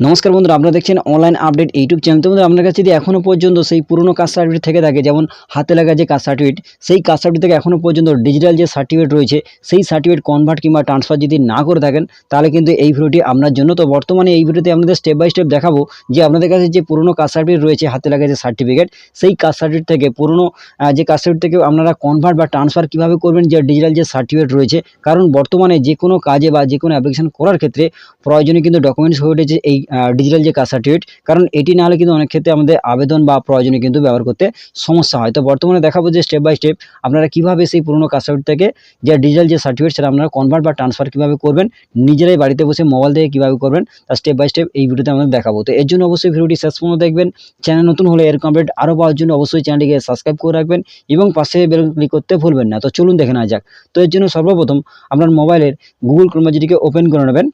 নমস্কার বন্ধুরা, আপনারা দেখছেন অনলাইন আপডেট ইউটিউব চ্যানেল তো বন্ধুরা আপনার কাছে যদি এখনও পর্যন্ত সেই পুরনো কাস্ট সার্টিফিকেট থেকে থাকে, যেমন হাতে লাগা যে কাস্ট সার্টিফিকেট সেই কাস্ট সার্টিফিকেট থেকে এখনও পর্যন্ত ডিজিটাল যে সার্টিফিকেট রয়েছে, সেই সার্টিফিকেট কনভার্ট কিংবা ট্রান্সফার যদি না করে থাকেন, তাহলে কিন্তু এই ভিডিওটি আপনার জন্য। তো বর্তমানে এই ভিডিওতে আপনাদের স্টেপ বাই স্টেপ দেখাবো যে আপনাদের কাছে যে পুরনো কাস্ট সার্টিফিকেট রয়েছে, হাতে লাগা যে সার্টিফিকেট সেই কাস্ট সার্টিফিকেট থেকে পুরনো যে কাস্ট সার্টিফিকেট থেকে আপনারা কনভার্ট বা ট্রান্সফার কীভাবে করবেন, যে ডিজিটাল যে সার্টিফিকেট রয়েছে, কারণ বর্তমানে যে কোনো কাজে বা যে কোনো অ্যাপ্লিকেশন করার ক্ষেত্রে প্রয়োজনীয় কিন্তু ডকুমেন্টস হয়ে উঠেছে এই ডিজিটাল যে কাস্ট সার্টিফিকেট কারণ এটি না হলে কিন্তু অনেক ক্ষেত্রে আমাদের আবেদন বা প্রয়োজনীয় কিন্তু ব্যবহার করতে সমস্যা হয়। তো বর্তমানে দেখাবো যে স্টেপ বাই স্টেপ আপনারা কীভাবে সেই পুরনো কাস্ট সার্টিফিকেট থেকে যে ডিজিটাল যে সার্টিফিকেট সেটা আপনারা কনভার্ট বা ট্রান্সফার কীভাবে করবেন, নিজেরাই বাড়িতে বসে মোবাইল থেকে কীভাবে করবেন তার স্টেপ বাই স্টেপ এই ভিডিওতে আমরা দেখাবো। তো এর জন্য অবশ্যই ভিডিওটি শেষ পর্যন্ত দেখবেন। চ্যানেল নতুন হলে এর কমপ্লিট আরও পাওয়ার জন্য অবশ্যই চ্যানেলটিকে সাবস্ক্রাইব করে রাখবেন এবং পাশে বেল ক্লিক করতে ভুলবেন না। তো চলুন দেখে নেওয়া যাক। তো এর জন্য সর্বপ্রথম আপনার মোবাইলের গুগল ক্রোম ওপেন করে নেবেন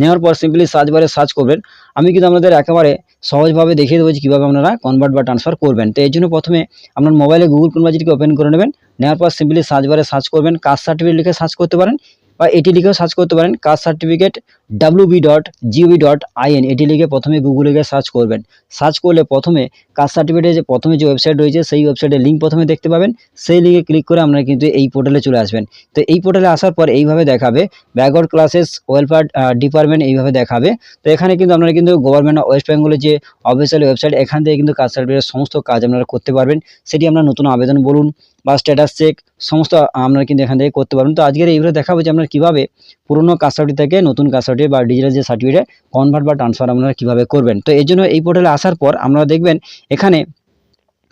নেওয়ার পর সিম্পলি সার্চ বারে সার্চ করবেন। আমি কিন্তু আপনাদের একেবারে সহজভাবে দেখিয়ে দেবো যে কীভাবে আপনারা কনভার্ট বা ট্রান্সফার করবেন। তো এই জন্য প্রথমে আপনার মোবাইলে গুগল যেটিকে ওপেন করে নেবেন, নেওয়ার পর সিম্পলি সার্চ বারে সার্চ করবেন। কাস্ট সার্টিফিকেট লিখে সার্চ করতে পারেন। বা এটি লিখেও সার্চ করতে পারেন caste certificate WB dot GOV dot IN এটি লিখে প্রথমে গুগলে গিয়ে সার্চ করবেন। সার্চ করলে প্রথমে কাস্ট সার্টিফিকেটের যে প্রথমে যে ওয়েবসাইট রয়েছে, সেই ওয়েবসাইটের লিঙ্ক প্রথমে দেখতে পাবেন। সেই লিঙ্কে ক্লিক করে আপনারা কিন্তু এই পোর্টালে চলে আসবেন। তো এই পোর্টালে আসার পর এইভাবে দেখাবে ব্যাকওয়ার্ড ক্লাসেস ওয়েলফেয়ার ডিপার্টমেন্ট এইভাবে দেখাবে। তো এখানে কিন্তু আপনারা কিন্তু গভর্নমেন্ট ওয়েস্ট বেঙ্গলের যে অফিসিয়াল ওয়েবসাইট এখান থেকে কিন্তু কাস্ট সার্টিফিকেটের সমস্ত কাজ আপনারা করতে পারবেন। সেটি আপনার নতুন আবেদন বলুন বা স্ট্যাটাস চেক সমস্ত আপনারা কিন্তু এখান থেকে করতে পারবেন। তো আজকের এইভাবে দেখাবো যে আপনারা কীভাবে পুরনো কাস্ট থেকে নতুন কাস্ট সার্টিফিকেট বা ডিজিটাল যে সার্টিফিকেট কনভার্ট বা ট্রান্সফার আপনারা কীভাবে করবেন। তো এই জন্য এই পোর্টালে আসার পর আপনারা দেখবেন এখানে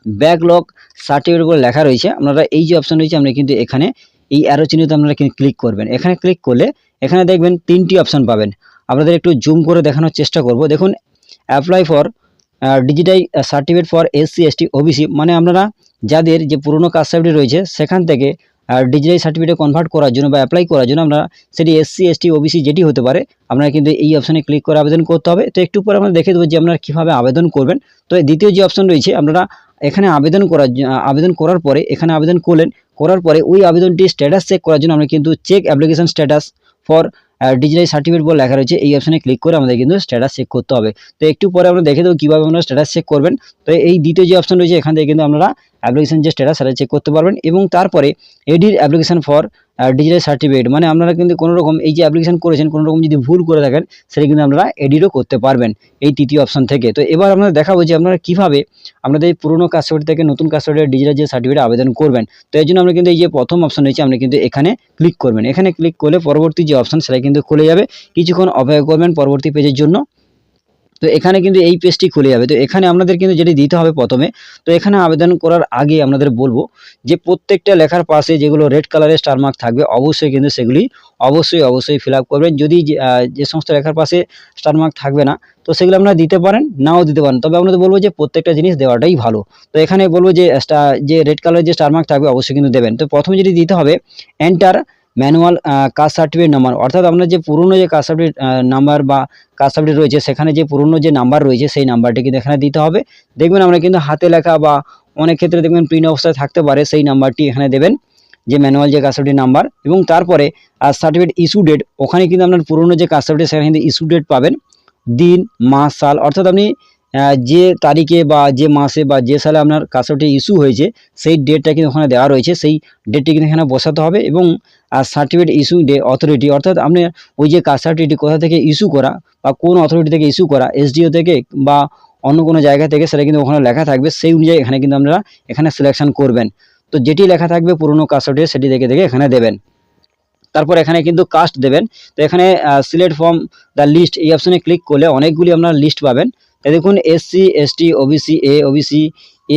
ব্যাকলগ সার্টিফিকেট বলে লেখা রয়েছে। আপনারা এই যে অপশন রয়েছে আপনারা কিন্তু এখানে এই অ্যারো চিহ্নতে আপনারা ক্লিক করবেন। এখানে ক্লিক করলে এখানে দেখবেন তিনটি অপশন পাবেন। আপনাদের একটু জুম করে দেখানোর চেষ্টা করব। দেখুন apply for digital certificate for SC ST OBC মানে আপনারা যাদের যে পুরনো কাস্ট সার্টিফিকেট রয়েছে, সেখান থেকে ডিজিটাল সার্টিফিকেটে কনভার্ট করার জন্য বা অ্যাপ্লাই করার জন্য আমরা সেটি এসসি এসটি ওবিসি যেটি হতে পারে, আপনারা কিন্তু এই অপশানে ক্লিক করে আবেদন করতে হবে। তো একটু পরে আমরা দেখে দেবো যে আপনারা কীভাবে আবেদন করবেন। তো দ্বিতীয় যে অপশন রয়েছে, আপনারা এখানে আবেদন করার আবেদন করার পরে, এখানে আবেদন করলেন, করার পরে ওই আবেদনটি স্ট্যাটাস চেক করার জন্য আমরা কিন্তু check application status for digital certificate বলে লেখা রয়েছে, এই অপশানে ক্লিক করে আমাদের কিন্তু স্ট্যাটাস চেক করতে হবে। তো একটু পরে আমরা দেখে দেবো কীভাবে আপনারা স্ট্যাটাস চেক করবেন। তো এই দ্বিতীয় যে অপশন রয়েছে, এখান থেকে কিন্তু আপনারা অ্যাপ্লিকেশন যে স্ট্যাটাস সেটা চেক করতে পারবেন এবং তারপরে এডির অ্যাপ্লিকেশন ফর ডিজিটাল সার্টিফিকেট মানে আপনারা কিন্তু কোনো রকম এই যে অ্যাপ্লিকেশন করেছেন কোনো রকম যদি ভুল করে থাকেন, সেটা কিন্তু আপনারা এডিটও করতে পারবেন এই তৃতীয় অপশন থেকে। তো এবার আমরা দেখাবো যে আপনারা কীভাবে আপনাদের এই পুরনো কাস্ট থেকে নতুন কাস্ট ডিজিটাল যে সার্টিফিকেট আবেদন করবেন। তো এই জন্য আমরা কিন্তু এই যে প্রথম অপশন রয়েছে আপনি কিন্তু এখানে ক্লিক করবেন। এখানে ক্লিক করলে পরবর্তী যে অপশন সেটা কিন্তু খুলে যাবে। কিছুক্ষণ অপেক্ষা করবেন পরবর্তী পেজের জন্য। তো এখানে কিন্তু এই পেজটি খুলে যাবে। তো এখানে আপনাদের কিন্তু যেটি দিতে হবে প্রথমে তো এখানে আবেদন করার আগে আপনাদের বলব যে প্রত্যেকটা লেখার পাশে যেগুলো রেড কালারের স্টার মার্ক থাকবে অবশ্যই কিন্তু সেগুলি অবশ্যই অবশ্যই ফিল করবেন। যদি যে, সমস্ত লেখার পাশে স্টার মার্ক থাকবে না তো সেগুলো আপনারা দিতে পারেন নাও দিতে পারেন। তবে আপনাদের বলব যে প্রত্যেকটা জিনিস দেওয়াটাই ভালো। তো এখানে বলব যে যে রেড কালারের যে স্টার মার্ক থাকবে অবশ্যই কিন্তু দেবেন। তো প্রথমে যেটি দিতে হবে enter manual caste certificate number. অর্থাৎ আপনার যে পুরনো যে কাস্ট সার্টিফিকেট নাম্বার বা কাস্ট সার্টিফিকেট রয়েছে, সেখানে যে পুরনো যে নাম্বার রয়েছে, সেই নাম্বারটি কিন্তু এখানে দিতে হবে। দেখবেন আমরা কিন্তু হাতে লেখা বা অনেক ক্ষেত্রে দেখবেন প্রিন্ট অবস্থায় থাকতে পারে, সেই নাম্বারটি এখানে দেবেন, যে ম্যানুয়াল যে কাস্ট সার্টিফিকেট নাম্বার। এবং তারপরে আর সার্টিফিকেট ইস্যু ডেট ওখানে কিন্তু আপনার পুরনো যে কাস্ট সার্টিফিকেট, সেখানে কিন্তু ইস্যু ডেট পাবেন। দিন, মাস, সাল, অর্থাৎ আপনি যে তারিখে বা যে মাসে বা যে সালে আপনার কাস্ট সার্টিফিকেট ইস্যু হয়েছে, সেই ডেটটা কিন্তু ওখানে দেওয়া রয়েছে, সেই ডেটটি কিন্তু এখানে বসাতে হবে। এবং আর সার্টিফিকেট ইস্যু ডে অথরিটি অর্থাৎ আপনি ওই যে কাস্ট সার্টিফিকেট কোথা থেকে ইস্যু করা বা কোন অথরিটি থেকে ইস্যু করা এসডিও থেকে বা অন্য কোনো জায়গা থেকে, সেটা কিন্তু ওখানে লেখা থাকবে। সেই অনুযায়ী এখানে কিন্তু আপনারা এখানে সিলেকশন করবেন। তো যেটি লেখা থাকবে পুরনো কাস্ট সার্টিফিকেট সেটি দেখে দেখে এখানে দেবেন। তারপর এখানে কিন্তু কাস্ট দেবেন। তো এখানে সিলেক্ট ফর্ম দ্য লিস্ট এই অপশনে ক্লিক করলে অনেকগুলি আপনারা লিস্ট পাবেন। দেখুন SC ST OBC A OBC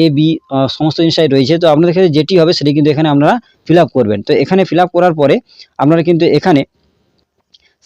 A B সমস্ত জিনিসটাই রয়েছে। তো আপনাদের ক্ষেত্রে যেটি হবে সেটি কিন্তু এখানে আপনারা ফিল করবেন। তো এখানে ফিল করার পরে আপনারা কিন্তু এখানে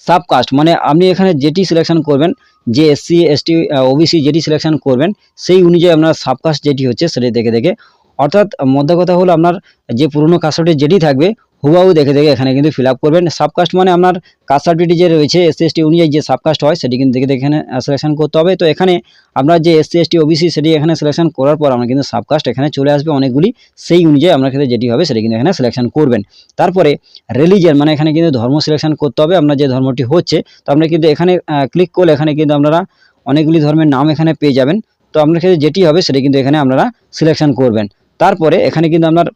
সাবকাস্ট মানে আপনি এখানে যেটি সিলেকশন করবেন, যে এসসি এসটি ওবিসি যেটি সিলেকশন করবেন, সেই অনুযায়ী আপনার সাবকাস্ট যেটি হচ্ছে সেটি দেখে দেখে। অর্থাৎ মধ্যে কথা হলো আপনার যে পুরনো কাস্টটি যেটি থাকবে হুবাহু দেখে দেখে এখানে কিন্তু ফিল করবেন। সাবকাস্ট মানে আপনার কাস্ট সার্টিফিকেট যে রয়েছে এসসি এসটি অনুযায়ী যে সাবকাস্ট হয়, সেটি কিন্তু দেখে দেখে এখানে সিলেকশন করতে হবে। তো এখানে আপনার যে এসসি এসটি ওবিসি সেটি এখানে সিলেকশন করার পর আমরা কিন্তু সাবকাস্ট এখানে চলে আসবে অনেকগুলি। সেই অনুযায়ী আপনার ক্ষেত্রে যেটি হবে, সেটি কিন্তু এখানে সিলেকশন করবেন। তারপরে রিলিজিয়ান মানে এখানে কিন্তু ধর্ম সিলেকশন করতে হবে, আপনার যে ধর্মটি হচ্ছে। তো আপনারা কিন্তু এখানে ক্লিক করলে এখানে কিন্তু আপনারা অনেকগুলি ধর্মের নাম এখানে পেয়ে যাবেন। তো আপনার ক্ষেত্রে যেটি হবে, সেটি কিন্তু এখানে আপনারা সিলেকশন করবেন। তারপরে এখানে কিন্তু আপনার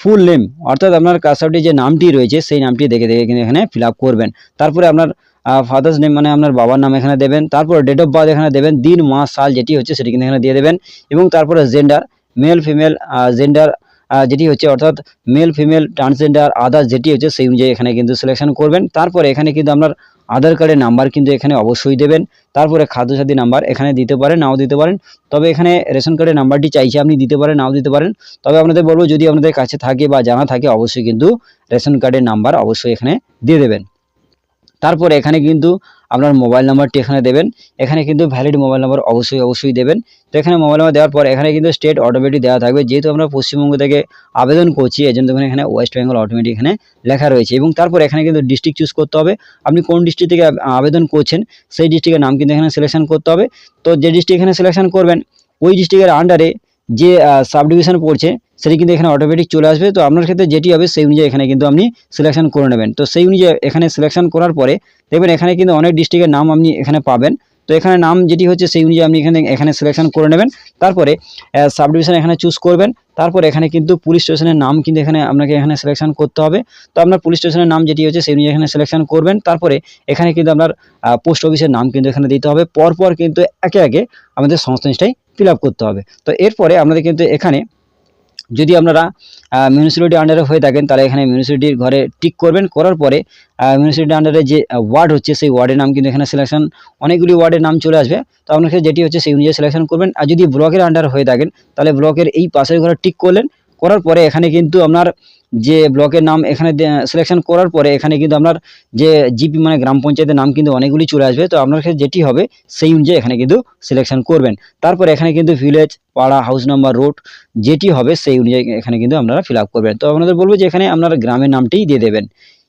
ফুল নেম অর্থাৎ আপনার কাস্টারটি যে নামটি রয়েছে, সেই নামটি দেখে দেখে কিন্তু এখানে ফিল করবেন। তারপরে আপনার ফাদার্স নেম মানে আপনার বাবার নাম এখানে দেবেন। তারপর ডেট অফ বার্থ এখানে দেবেন, দিন, মাস, সাল যেটি হচ্ছে সেটি কিন্তু এখানে দিয়ে দেবেন। এবং তারপরে জেন্ডার মেল ফিমেল জেন্ডার যেটি হচ্ছে অর্থাৎ মেল ফিমেল ট্রান্সজেন্ডার আদার্স যেটি হচ্ছে সেই অনুযায়ী এখানে কিন্তু সিলেকশন করবেন। তারপরে এখানে কিন্তু আপনার আধার কার্ডের নাম্বার কিন্তু এখানে অবশ্যই দেবেন। তারপরে খাদ্যসাথী নাম্বার এখানে দিতে পারেন, নাও দিতে পারেন। তবে এখানে রেশন কার্ডের নাম্বারটি চাইছে আপনি দিতে পারেন, নাও দিতে পারেন। তবে আপনাদের বলব, যদি আপনাদের কাছে থাকে বা জানা থাকে, অবশ্যই কিন্তু রেশন কার্ডের নাম্বার অবশ্যই এখানে দিয়ে দেবেন। তারপরে এখানে কিন্তু আপনার মোবাইল নাম্বারটি এখানে দেবেন। এখানে কিন্তু ভ্যালিড মোবাইল নাম্বার অবশ্যই অবশ্যই দেবেন। তো এখানে মোবাইল নাম্বার দেওয়ার পর এখানে কিন্তু স্টেট অটোমেটিক দেওয়া থাকবে। যেহেতু আমরা পশ্চিমবঙ্গ থেকে আবেদন করছি, এই জন্য এখানে ওয়েস্ট বেঙ্গল অটোমেটিক এখানে লেখা রয়েছে। এবং তারপর এখানে কিন্তু ডিস্ট্রিক্ট চুজ করতে হবে। আপনি কোন ডিস্ট্রিক্ট থেকে আবেদন করছেন, সেই ডিস্ট্রিক্টের নাম কিন্তু এখানে সিলেকশন করতে হবে। তো যে ডিস্ট্রিক্ট এখানে সিলেকশন করবেন, ওই ডিস্ট্রিক্টের আন্ডারে যে সাব ডিভিশন পড়ছে, সেটি কিন্তু এখানে অটোমেটিক চলে আসবে। তো আপনার ক্ষেত্রে যেটি হবে, সেই অনুযায়ী এখানে কিন্তু আপনি সিলেকশন করে নেবেন। তো সেই অনুযায়ী এখানে সিলেকশন করার পরে, দেখবেন এখানে কিন্তু অনেক ডিস্ট্রিক্টের নাম আপনি এখানে পাবেন। তো এখানে নাম যেটি হচ্ছে, সেই অনুযায়ী আপনি এখানে এখানে সিলেকশন করে নেবেন। তারপরে সাব ডিভিশন এখানে চুজ করবেন। তারপর এখানে কিন্তু পুলিশ স্টেশনের নাম কিন্তু এখানে আপনাকে এখানে সিলেকশন করতে হবে। তো আপনার পুলিশ স্টেশনের নাম যেটি হচ্ছে, সেই অনুযায়ী এখানে সিলেকশন করবেন। তারপরে এখানে কিন্তু আপনার পোস্ট অফিসের নাম কিন্তু এখানে দিতে হবে। পরপর কিন্তু একে একে আমাদের জিনিসটাই ফিল করতে হবে। তো এরপরে আপনাদের কিন্তু এখানে যদি আপনারা মিউনিসিপ্যালিটি আন্ডারে হয়ে থাকেন, তাহলে এখানে মিউনিসিপ্যালিটির ঘরে টিক করবেন। করার পরে মিউনিসিপ্যালিটি আন্ডারে যে ওয়ার্ড হচ্ছে, সেই ওয়ার্ডের নাম কিন্তু এখানে সিলেকশন অনেকগুলি ওয়ার্ডের নাম চলে আসবে। তো আপনার যেটি হচ্ছে, সেই অনুযায়ী সিলেকশন করবেন। আর যদি ব্লকের আন্ডারে হয়ে থাকেন, তাহলে ব্লকের এই পাশের ঘরে টিক করলেন। করার পরে এখানে কিন্তু আপনার যে ব্লকের নাম এখানে সিলেকশন করার পরে এখানে কিন্তু আপনার যে জিপি মানে গ্রাম পঞ্চায়েতের নাম কিন্তু অনেকগুলি চলে আসবে। তো আপনার ক্ষেত্রে যেটি হবে, সেই অনুযায়ী এখানে কিন্তু সিলেকশন করবেন। তারপর এখানে কিন্তু ভিলেজ পাড়া হাউস নাম্বার রোড যেটি হবে, সেই অনুযায়ী এখানে কিন্তু আপনারা ফিল করবেন। তো আপনাদের বলব যে এখানে আপনার গ্রামের নামটাই দিয়ে দেবেন।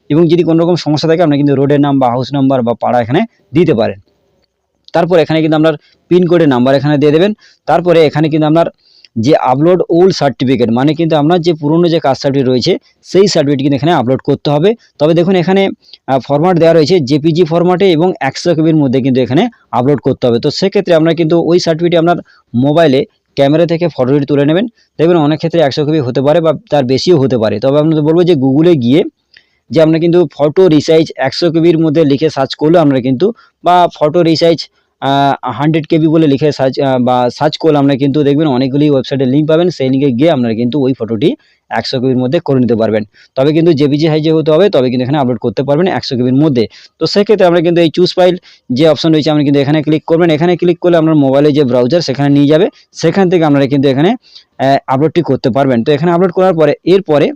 এবং যদি কোনো রকম সমস্যা থাকে আপনারা কিন্তু রোডের নাম বা হাউস নাম্বার বা পাড়া এখানে দিতে পারেন। তারপর এখানে কিন্তু আপনার পিনকোডের নাম্বার এখানে দিয়ে দেবেন। তারপরে এখানে কিন্তু আপনার যে আপলোড ওল্ড সার্টিফিকেট মানে কিন্তু আপনার যে পুরনো যে কাস্ট সার্টিফিকেট রয়েছে, সেই সার্টিফিকেট কিন্তু এখানে আপলোড করতে হবে। তবে দেখুন এখানে ফরম্যাট দেওয়া রয়েছে জেপিজি ফরম্যাটে এবং একশো কেবির মধ্যে কিন্তু এখানে আপলোড করতে হবে। তো সেক্ষেত্রে আপনার কিন্তু ওই সার্টিফিকেট আপনার মোবাইলে ক্যামেরা থেকে ফটোটি তুলে নেবেন। দেখবেন অনেক ক্ষেত্রে একশো কেবি হতে পারে বা তার বেশিও হতে পারে। তবে আপনাদের বলব যে গুগলে গিয়ে যে আপনারা কিন্তু ফটো রিসাইজ একশো কেবির মধ্যে লিখে সার্চ করলে আপনারা কিন্তু বা ফটো রিসাইজ হান্ড্রেড কেবি বলে লিখে সার্চ বা সার্চ করলে আপনারা কিন্তু দেখবেন অনেকগুলি ওয়েবসাইটের লিঙ্ক পাবেন। সেই লিঙ্কে গিয়ে আপনারা কিন্তু ওই ফটোটি একশো কেবির মধ্যে করে নিতে পারবেন। তবে কিন্তু জেপিজি সাইজে হতে হবে, তবে কিন্তু এখানে আপলোড করতে পারবেন একশো কেবির মধ্যে। তো সেক্ষেত্রে আমরা কিন্তু এই চুজ ফাইল যে অপশন রয়েছে আমরা কিন্তু এখানে ক্লিক করবেন। এখানে ক্লিক করলে আপনার মোবাইলে যে ব্রাউজার সেখানে নিয়ে যাবে। সেখান থেকে আপনারা কিন্তু এখানে আপলোডটি করতে পারবেন। তো এখানে আপলোড করার পরে, এরপরে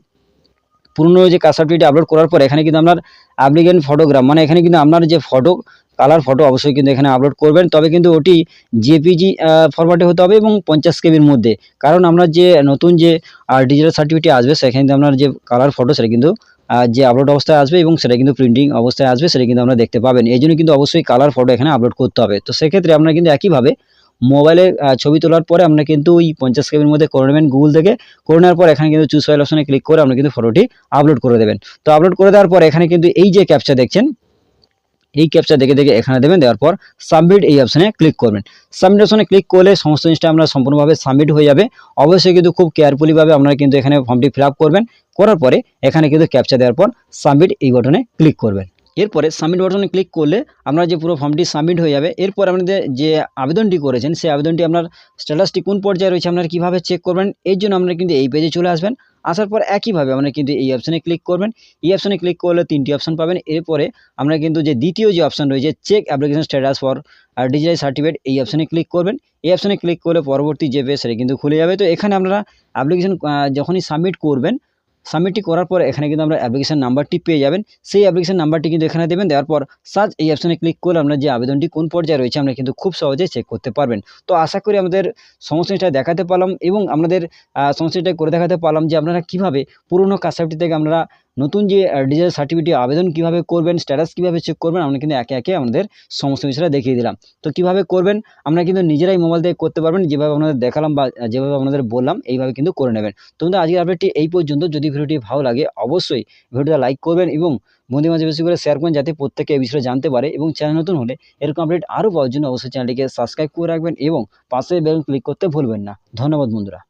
পুরনো যে সার্টিফিকেট আপলোড করার পরে, এখানে কিন্তু আপনার অ্যাপ্লিকেন্ট ফটোগ্রাফ মানে এখানে কিন্তু আপনার যে ফটো কালার ফটো অবশ্যই কিন্তু এখানে আপলোড করবেন। তবে কিন্তু ওটি জেপিজি ফরম্যাটে হতে হবে এবং পঞ্চাশ কেবির মধ্যে। কারণ আপনার যে নতুন যে ডিজিটাল সার্টিফিকেট আসবে, সেখানে আপনার যে কালার ফটো সেটা কিন্তু যে আপলোড অবস্থায় আসবে এবং সেটা কিন্তু প্রিন্টিং অবস্থায় আসবে, সেটা কিন্তু আপনারা দেখতে পাবেন। এই জন্য কিন্তু অবশ্যই কালার ফটো এখানে আপলোড করতে হবে। তো সেক্ষেত্রে আপনারা কিন্তু একইভাবে মোবাইলে ছবি তোলার পরে আপনারা কিন্তু ওই পঞ্চাশ কেবির মধ্যে করে নেবেন গুগল থেকে। করে নেওয়ার পর এখানে কিন্তু চুজ ফাইল অপশনে ক্লিক করে আপনারা কিন্তু ফটোটি আপলোড করে দেবেন। তো আপলোড করে দেওয়ার পর এখানে কিন্তু এই যে ক্যাপচা দেখছেন এই ক্যাপচার দেখে দেখে এখানে দেবেন, দেওয়ার পর সাবমিট এই অপশানে ক্লিক করবেন। সাবমিট অপশানে ক্লিক করলে সমস্ত জিনিসটা আমরা সম্পূর্ণভাবে সাবমিট হয়ে যাবে। অবশ্যই কিন্তু খুব কেয়ারফুলিভাবে আপনারা কিন্তু এখানে ফর্মটি ফিল করবেন। করার পরে এখানে কিন্তু ক্যাপচা দেওয়ার পর সাবমিট এই বটনে ক্লিক করবেন। এরপরে সাবমিট বাটনে ক্লিক করলে আপনার যে পুরো ফর্মটি সাবমিট হয়ে যাবে। এরপর আপনাদের যে আবেদনটি করেছেন, সেই আবেদনটি আপনার স্ট্যাটাসটি কোন পর্যায়ে রয়েছে আপনারা কীভাবে চেক করবেন, এর জন্য আপনারা কিন্তু এই পেজে চলে আসবেন। আসার পর একইভাবে আপনারা কিন্তু এই অপশানে ক্লিক করবেন। এই অপশানে ক্লিক করলে তিনটি অপশন পাবেন। এরপরে আমরা কিন্তু যে দ্বিতীয় যে অপশন রয়েছে check application status for digital certificate এই অপশানে ক্লিক করবেন। এই অপশানে ক্লিক করলে পরবর্তী যে পেজ সেটা কিন্তু খুলে যাবে। তো এখানে আপনারা অ্যাপ্লিকেশন যখনই সাবমিট করবেন সাবমিটটি করার পর এখানে কিন্তু আমরা অ্যাপ্লিকেশন নাম্বারটি পেয়ে যাবেন। সেই অ্যাপ্লিকেশন নাম্বারটি কিন্তু এখানে দেবেন। দেওয়ার পর সার্চ এই অপশানে ক্লিক করলে আমরা যে আবেদনটি কোন পর্যায়ে রয়েছে আমরা কিন্তু খুব সহজে চেক করতে পারবেন। তো আশা করি আমাদের সমস্যাটা দেখাতে পারলাম এবং আমাদের সমস্যাটা করে দেখাতে পারলাম যে আপনারা কীভাবে পুরনো কাজ থেকে আপনারা নতুন যে ডিজিটাল সার্টিফিকেট আবেদন কীভাবে করবেন স্ট্যাটাস কীভাবে চেক করবেন, আমরা কিন্তু একে একে আমাদের সমস্ত বিষয়টা দেখিয়ে দিলাম। তো কীভাবে করবেন, আমরা কিন্তু নিজেরাই মোবাইল থেকে করতে পারবেন, যেভাবে আপনাদের দেখালাম বা যেভাবে আপনাদের বললাম, এইভাবে কিন্তু করে নেবেন। তো বন্ধুরা, আজকের আপডেটটি এই পর্যন্ত। যদি ভিডিওটি ভালো লাগে, অবশ্যই ভিডিওটা লাইক করবেন এবং বন্ধুদের মাঝে বেশি করে শেয়ার করবেন যাতে প্রত্যেকে এই বিষয়ে জানতে পারে এবং চ্যানেল নতুন হলে এরকম আপডেট আরও পাওয়ার জন্য অবশ্যই চ্যানেলটিকে সাবস্ক্রাইব করে রাখবেন এবং পাশে বেল ক্লিক করতে ভুলবেন না। ধন্যবাদ বন্ধুরা।